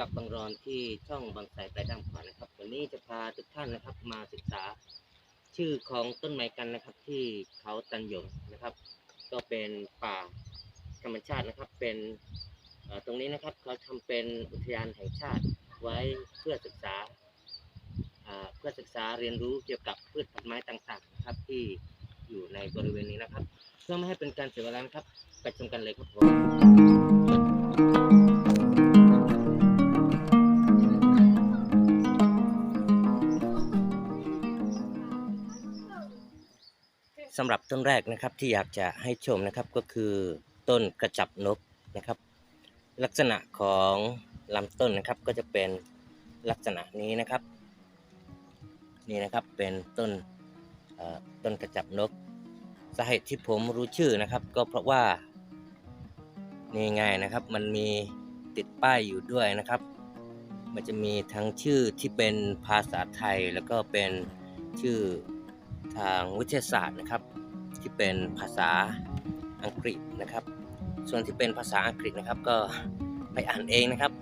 กับบังรอนที่ช่องบางไทรปลายด้ามขวานะครับ วันนี้จะพาทุกท่านนะครับมาศึกษาชื่อของต้นไม้กันนะครับ ที่เขาตันหยงนะครับ ก็เป็นป่าธรรมชาตินะครับ เป็นตรงนี้นะครับเขาทำเป็นอุทยานแห่งชาติไว้เพื่อศึกษาเพื่อศึกษาเรียนรู้เกี่ยวกับพืชพันไม้ต่างๆนะครับ ที่อยู่ในบริเวณนี้นะครับ เพื่อไม่ให้เป็นการเสียเวลานะครับไปชมกันเลยครับผม สำหรับต้นแรกนะครับที่อยากจะให้ชมนะครับก็คือต้นกระจับนกนะครับ ลักษณะของลำต้นนะครับก็จะเป็นลักษณะนี้นะครับ นี่นะครับเป็นต้นต้นกระจับนกสาเหตุที่ผมรู้ชื่อนะครับ ก็เพราะว่านี่ไงนะครับ มันมีติดป้ายอยู่ด้วยนะครับ มันจะมีทั้งชื่อที่เป็นภาษาไทยแล้วก็เป็นชื่อ ทางวิทยาศาสตร์นะครับ ที่เป็นภาษาอังกฤษนะครับ ส่วนที่เป็นภาษาอังกฤษนะครับ ก็ไปอ่านเองนะครับ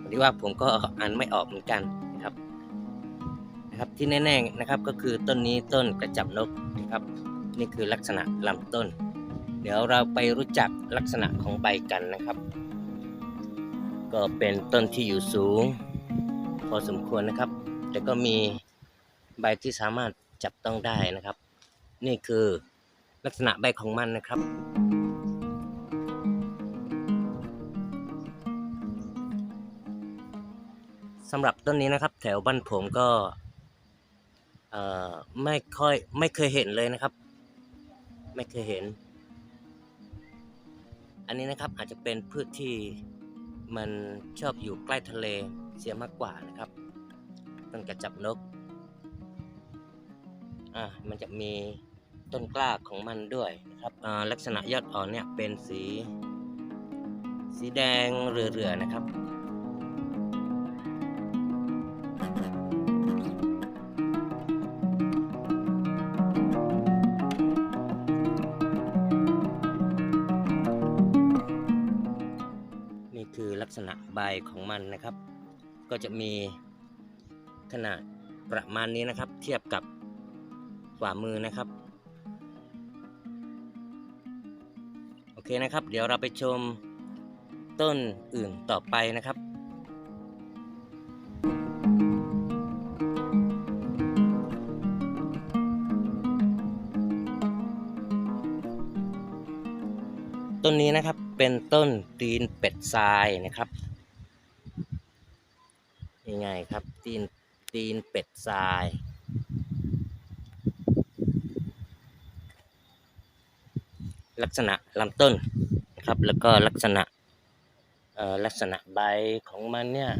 พอดีว่าผมก็อ่านไม่ออกเหมือนกันนะครับนะครับที่แน่ๆนะครับก็คือต้นนี้ต้นกระจับนกนะครับ นี่คือลักษณะลำต้น เดี๋ยวเราไปรู้จักลักษณะของใบกันนะครับ ก็เป็นต้นที่อยู่สูง พอสมควรนะครับ แต่ก็มีใบที่สามารถ จับต้องได้นะครับ นี่คือลักษณะใบของมันนะครับ สำหรับต้นนี้นะครับ แถวบ้านผมก็ไม่ค่อยไม่เคยเห็นเลยนะครับ ไม่เคยเห็น อันนี้นะครับอาจจะเป็นพืชที่มันชอบอยู่ใกล้ทะเลเสียมากกว่านะครับ ต้นกระจับนก อ่ามันจะมีต้นกล้าของมันด้วยนะครับอ่าลักษณะยอดอ่อนเนี่ยเป็นสี สีแดงเรือๆนะครับนี่คือลักษณะใบของมันนะครับ ก็จะมีขนาดประมาณนี้นะครับ เทียบกับ ฝ่ามือนะครับ โอเคนะครับ เดี๋ยวเราไปชมต้นอื่นต่อไปนะครับต้นนี้นะครับเป็นต้นตีนเป็ดทรายนะครับยังไงครับตีนตีนเป็ดทราย ลักษณะลำต้นนะครับแล้วก็ลักษณะลักษณะใบของมันเนี่ย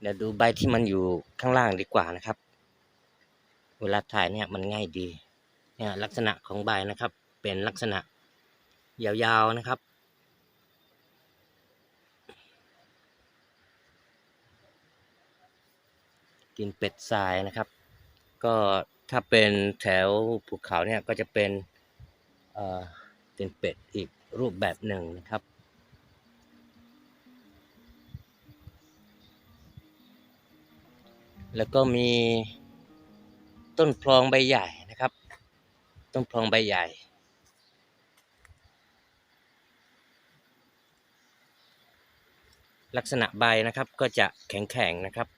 เดี๋ยวดูใบที่มันอยู่ข้างล่างดีกว่านะครับ เวลาถ่ายเนี่ยมันง่ายดีเนี่ยลักษณะของใบนะครับ เป็นลักษณะยาวๆนะครับ กินเป็ดทรายนะครับ ก็ ถ้าเป็นแถวภูเขาเนี่ยก็จะเป็นเอ่อเป็นเป็ดอีกรูปแบบหนึ่งนะครับแล้วก็มีต้นพลองใบใหญ่นะครับ ต้นพลองใบใหญ่ ลักษณะใบนะครับก็จะแข็งๆนะครับ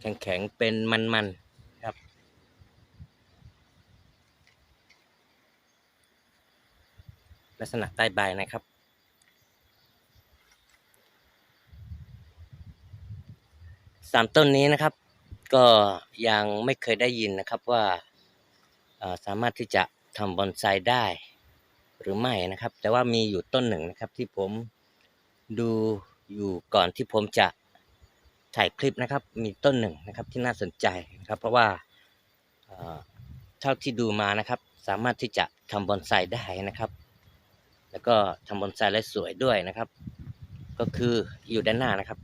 แข็งๆเป็นมันๆครับ ลักษณะใต้ใบนะครับ สามต้นนี้นะครับ ก็ยังไม่เคยได้ยินนะครับว่าสามารถที่จะทำบอนไซได้หรือไม่นะครับ แต่ว่ามีอยู่ต้นหนึ่งนะครับที่ผมดูอยู่ก่อนที่ผมจะถ่ายคลิปนะครับ มีต้นหนึ่งนะครับที่น่าสนใจนะครับ เพราะว่าเท่าที่ดูมานะครับ สามารถที่จะทำบอนไซได้นะครับ แล้วก็ทำบอนไซและสวยด้วยนะครับ ก็คืออยู่ด้านหน้านะครับ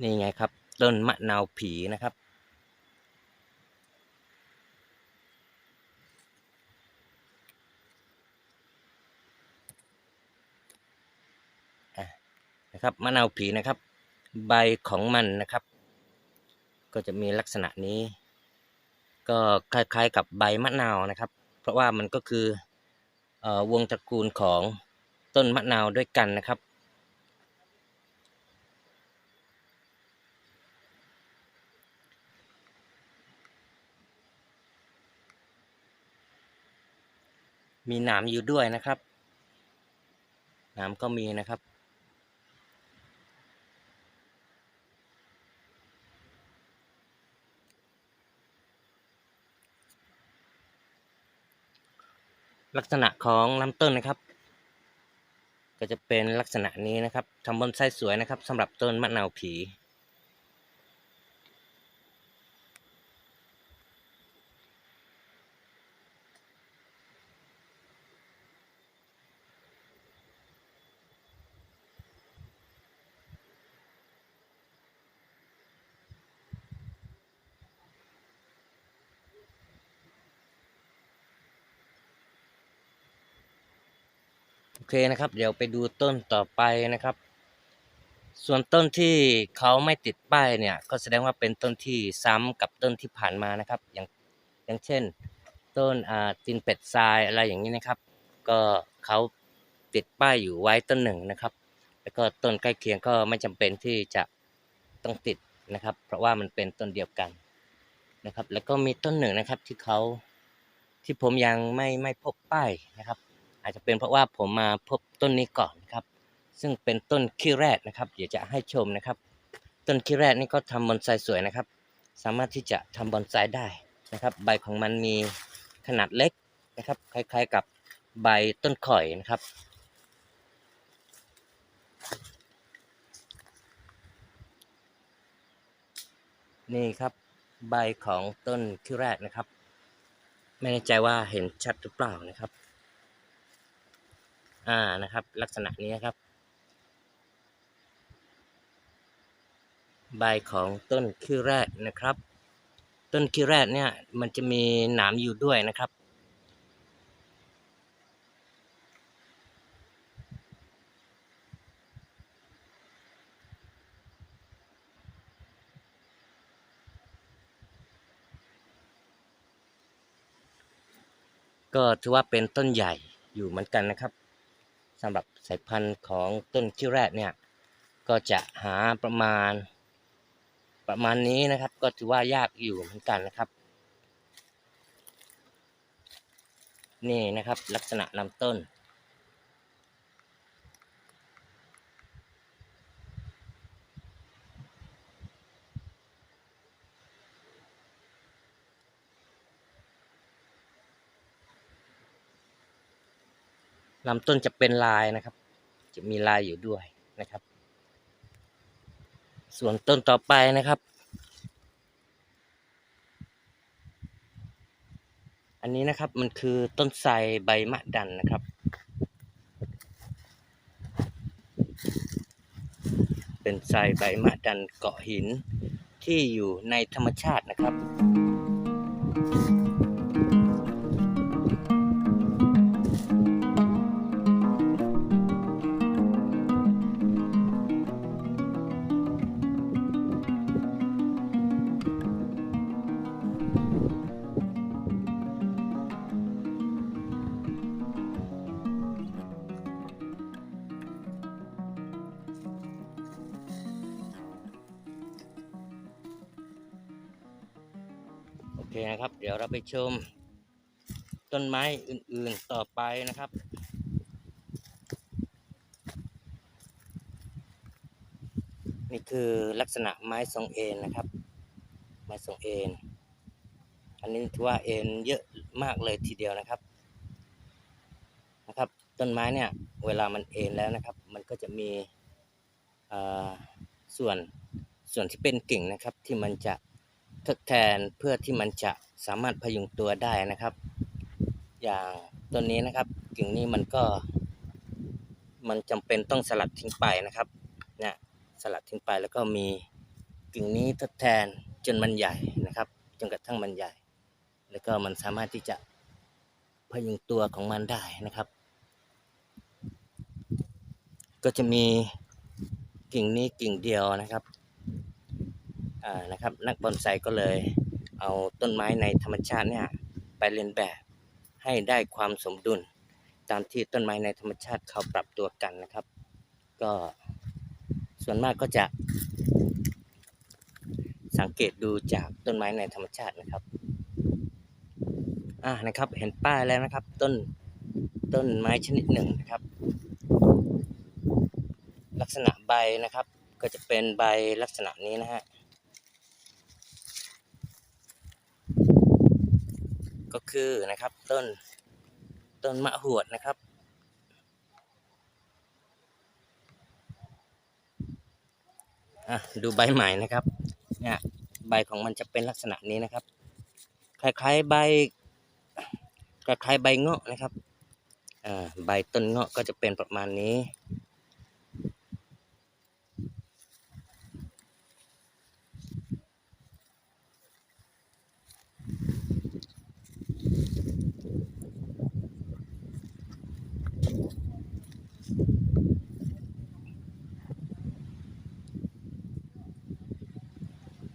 นี่ไงครับ ต้นมะนาวผีนะครับนะครับมะนาวผีนะครับ ใบของมันนะครับ ก็จะมีลักษณะนี้ ก็คล้ายๆกับใบมะนาวนะครับ เพราะว่ามันก็คือเออวงตระกูลของต้นมะนาวด้วยกันนะครับ มีหนามอยู่ด้วยนะครับหนามก็มีนะครับ ลักษณะของลำต้นนะครับ ก็จะเป็นลักษณะนี้นะครับทำบอนไซสวยนะครับสำหรับต้นมะนาวผี เคนะครับ เดี๋ยวไปดูต้นต่อไปนะครับ ส่วนต้นที่เขาไม่ติดป้ายเนี่ย ก็แสดงว่าเป็นต้นที่ซ้ำกับต้นที่ผ่านมานะครับ อย่างอย่างเช่น ต้นอ่าตินเป็ดทรายอะไรอย่างนี้นะครับ ก็เขาติดป้ายอยู่ไว้ต้นหนึ่งนะครับ แล้วก็ต้นใกล้เคียงก็ไม่จำเป็นที่จะต้องติดนะครับ เพราะว่ามันเป็นต้นเดียวกันนะครับ แล้วก็มีต้นหนึ่งนะครับที่เขาที่ผมยังไม่ไม่พบป้ายนะครับ อาจจะเป็นเพราะว่าผมมาพบต้นนี้ก่อนครับ ซึ่งเป็นต้นขี้แรดนะครับ เดี๋ยวจะให้ชมนะครับ ต้นขี้แรดนี่ก็ทำบอนไซสวยนะครับ สามารถที่จะทำบอนไซได้นะครับ ใบของมันมีขนาดเล็กนะครับ คล้ายๆกับใบต้นข่อยนะครับนี่ครับใบของต้นขี้แรดนะครับ ไม่แน่ใจว่าเห็นชัดหรือเปล่านะครับ อ่านะครับ ลักษณะนี้ครับ ใบของต้นขี้แรดนะครับ ต้นขี้แรดเนี่ยมันจะมีหนามอยู่ด้วยนะครับก็ถือว่าเป็นต้นใหญ่อยู่เหมือนกันนะครับ สำหรับสายพันธุ์ของต้นขี้แรดเนี่ยก็จะหาประมาณ ประมาณนี้นะครับ ก็ถือว่ายากอยู่เหมือนกันนะครับ นี่นะครับลักษณะลำต้น ลำต้นจะเป็นลายนะครับ จะมีลายอยู่ด้วยนะครับ ส่วนต้นต่อไปนะครับ อันนี้นะครับมันคือต้นไทรใบมะดันนะครับ เป็นไทรใบมะดันเกาะหินที่อยู่ในธรรมชาตินะครับ นะครับ เดี๋ยวเราไปชม ต้นไม้อื่นๆต่อไปนะครับนี่คือลักษณะไม้ทรงเอ็นนะครับ ไม้ทรงเอ็นอันนี้ถือว่าเอ็นเยอะมากเลยทีเดียวนะครับนะครับ ต้นไม้เนี่ยเวลามันเอ็นแล้วนะครับ มันก็จะมีส่วนส่วนที่เป็นกิ่งนะครับที่มันจะ ทดแทนเพื่อที่มันจะสามารถพยุงตัวได้นะครับ อย่างต้นนี้นะครับกิ่งนี้มันก็ มันจำเป็นต้องสลัดทิ้งไปนะครับเนี่ยสลัดทิ้งไปแล้วก็มีกิ่งนี้ทดแทนจนมันใหญ่นะครับจนกระทั่งมันใหญ่ แล้วก็มันสามารถที่จะพยุงตัวของมันได้นะครับ ก็จะมีกิ่งนี้กิ่งเดียวนะครับ นะครับ นักบอนไซก็เลยเอาต้นไม้ในธรรมชาติเนี่ยไปเลียนแบบให้ได้ความสมดุล ตามที่ต้นไม้ในธรรมชาติเขาปรับตัวกันนะครับ ก็ส่วนมากก็จะ สังเกตดูจากต้นไม้ในธรรมชาตินะครับอ่านะครับ เห็นป้ายแล้วนะครับ ต้นต้นไม้ชนิดหนึ่งนะครับ ลักษณะใบนะครับ ก็จะเป็นใบลักษณะนี้นะฮะ ก็คือนะครับต้นต้นมะหวดนะครับ ดูใบใหม่นะครับเนี่ยใบของมันจะเป็นลักษณะนี้นะครับ คล้ายๆใบคล้ายๆใบเงาะนะครับใบต้นเงาะก็จะเป็นประมาณนี้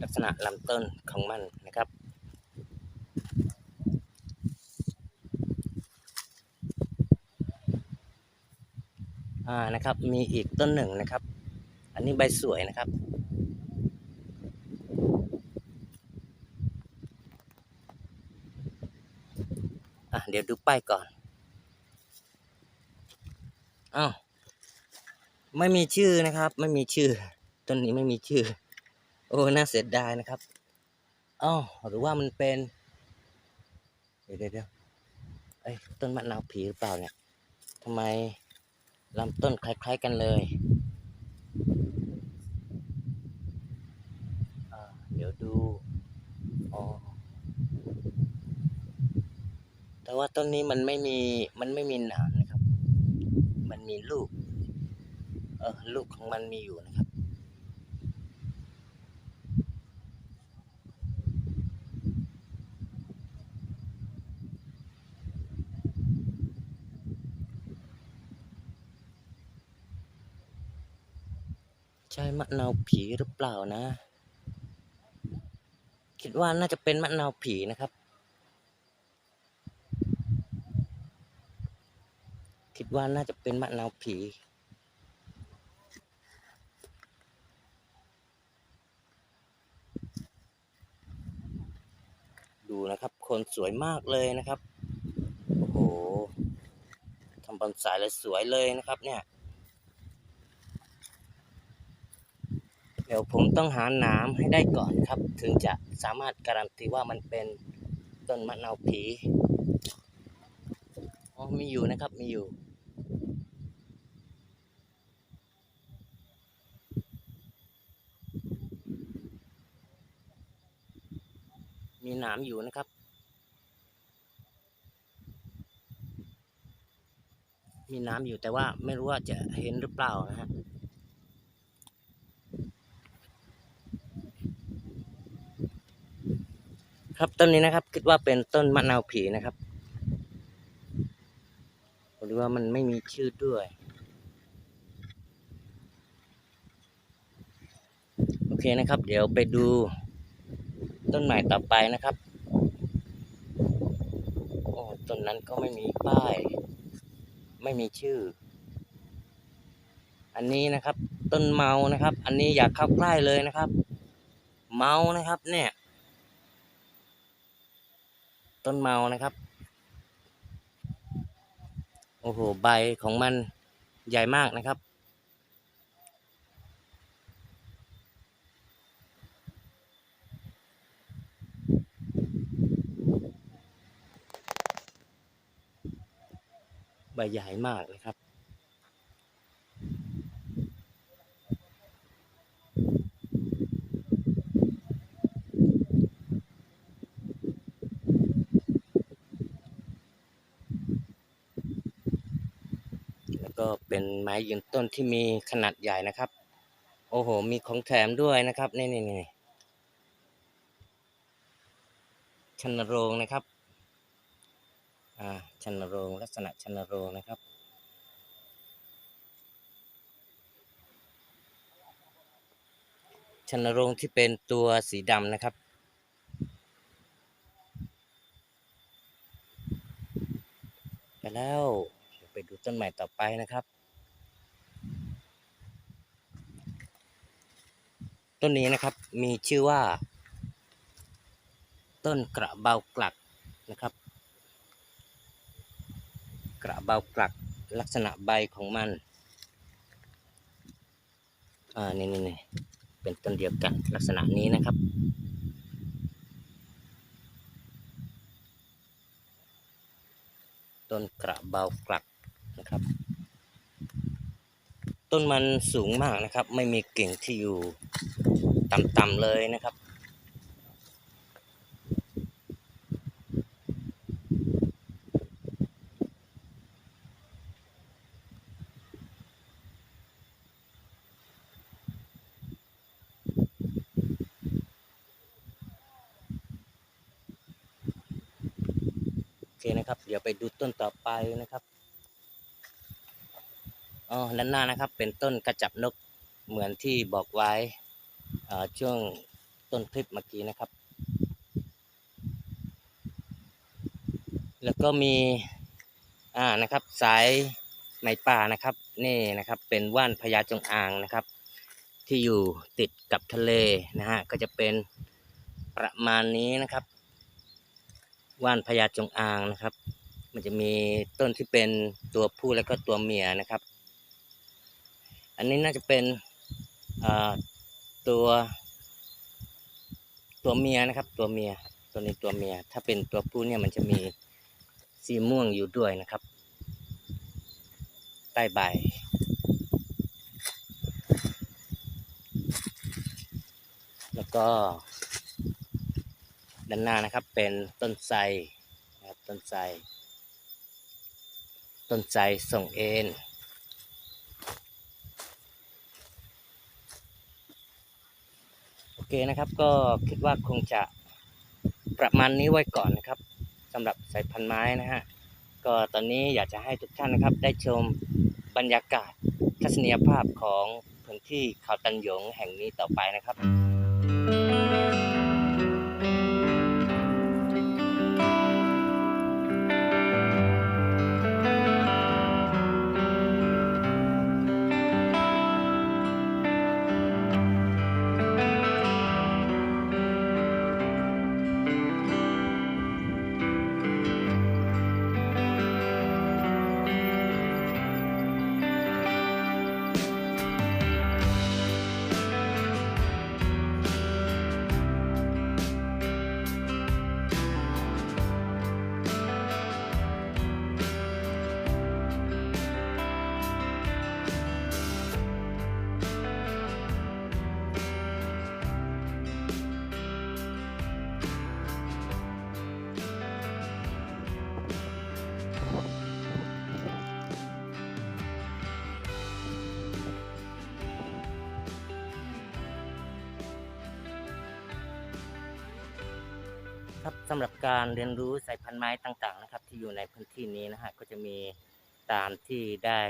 ลักษณะลำต้นของมันนะครับ อ่านะครับ มีอีกต้นหนึ่งนะครับ อันนี้ใบสวยนะครับอะเดี๋ยวดูป้ายก่อนอ้าวไม่มีชื่อนะครับ ไม่มีชื่อ ต้นนี้ไม่มีชื่อ โอ้น่าเสียดายนะครับอ้าวหรือว่ามันเป็น เดี๋ยวเดี๋ยวเอ้ยต้นมะนาวผีหรือเปล่าเนี่ยทำไมลำต้นคล้ายๆกันเลยเดี๋ยวดูอ๋อแต่ว่าต้นนี้มันไม่มีมันไม่มีหนามนะครับ มันมีลูกเออลูกของมันมีอยู่นะครับ ช่มะนาวผีหรือเปล่านะ คิดว่าน่าจะเป็นมะนาวผีนะครับ คิดว่าน่าจะเป็นมะนาวผีดูนะครับ คนสวยมากเลยนะครับ โอ้โหทำบอนสายเลยสวยเลยนะครับเนี่ย เดี๋ยวผมต้องหาหนามให้ได้ก่อนครับ ถึงจะสามารถการันตีว่ามันเป็นต้นมะนาวผีอ๋อมีอยู่นะครับมีอยู่มีหนามอยู่นะครับ มีน้ำอยู่แต่ว่าไม่รู้ว่าจะเห็นหรือเปล่านะฮะ ครับต้นนี้นะครับ คิดว่าเป็นต้นมะนาวผีนะครับหรือว่ามันไม่มีชื่อด้วย โอเคนะครับ เดี๋ยวไปดูต้นใหม่ต่อไปนะครับโอ้ต้นนั้นก็ไม่มีป้าย ไม่มีชื่อ อันนี้นะครับ ต้นเมานะครับ อันนี้อยากเข้าใกล้เลยนะครับ เมานะครับ เนี่ย ต้นเมานะครับ โอ้โห ใบของมันใหญ่มากนะครับ ใบใหญ่มากเลยครับ ก็เป็นไม้ยืนต้นที่มีขนาดใหญ่นะครับ โอ้โห มีของแถมด้วยนะครับ นี่นี่นี่ชันโรงนะครับ อ่าชันโรงลักษณะชันโรงนะครับชันโรงที่เป็นตัวสีดำนะครับ ไปแล้ว ไปดูต้นใหม่ต่อไปนะครับ ต้นนี้นะครับมีชื่อว่า ต้นกระเบากลักนะครับ กระเบากลักลักษณะใบของมัน อ่า นี่นี่นี่เป็นต้นเดียวกันลักษณะนี้นะครับ ต้นกระเบากลัก ต้นมันสูงมากนะครับ ไม่มีกิ่งที่อยู่ต่ำๆเลยนะครับ โอเคนะครับ เดี๋ยวไปดูต้นต่อไปนะครับ อ๋อด้านหน้านะครับเป็นต้นกระจับนกเหมือนที่บอกไว้ช่วงต้นคลิปเมื่อกี้นะครับ แล้วก็มีอ่านะครับสายไหมป่านะครับ นี่นะครับเป็นว่านพญาจงอางนะครับ ที่อยู่ติดกับทะเลนะฮะก็จะเป็นประมาณนี้นะครับ ว่านพญาจงอางนะครับ มันจะมีต้นที่เป็นตัวผู้แล้วก็ตัวเมียนะครับ อันนี้น่าจะเป็นตัว ตัวเมียนะครับ ตัวเมียตัวนี้ตัวเมีย ถ้าเป็นตัวผู้เนี่ยมันจะมีสีม่วงอยู่ด้วยนะครับ ใต้ใบแล้วก็ ด้านหน้านะครับเป็นต้นไทรนะครับต้นไทรต้นไทรส่งเอ็นโอ เคนะครับก็คิดว่าคงจะประมาณนี้ไว้ก่อนนะครับสำหรับสายพันธุ์ไม้นะฮะก็ตอนนี้อยากจะให้ทุกท่านนะครับ ได้ชมบรรยากาศทัศนียภาพของพื้นที่เขาตันหยงแห่งนี้ต่อไปนะครับ สำหรับการเรียนรู้สายพันธุ์ไม้ต่างๆนะครับ ที่อยู่ในพื้นที่นี้นะฮะก็จะมีตามที่ได้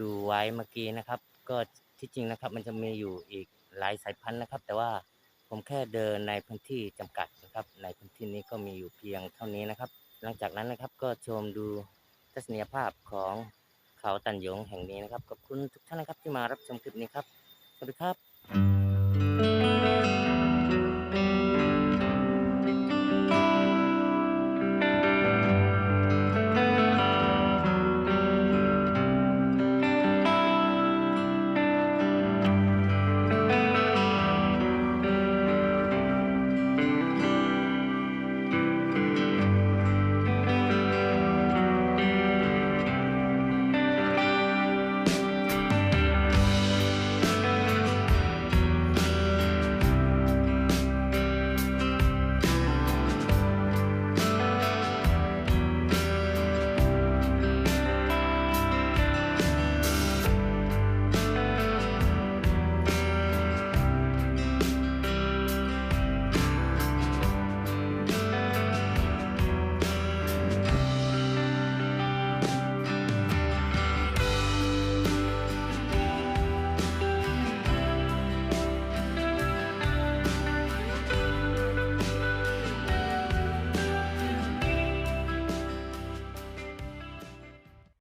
ดูไว้เมื่อกี้นะครับ ก็ที่จริงนะครับ มันจะมีอยู่อีกหลายสายพันธุ์นะครับ แต่ว่าผมแค่เดินในพื้นที่จำกัดนะครับ ในพื้นที่นี้ก็มีอยู่เพียงเท่านี้นะครับ หลังจากนั้นนะครับก็ชมดูทัศนียภาพของเขาตันยงแห่งนี้นะครับขอบคุณทุกท่านนะครับที่มารับชมคลิปนี้ครับสวัสดีครับ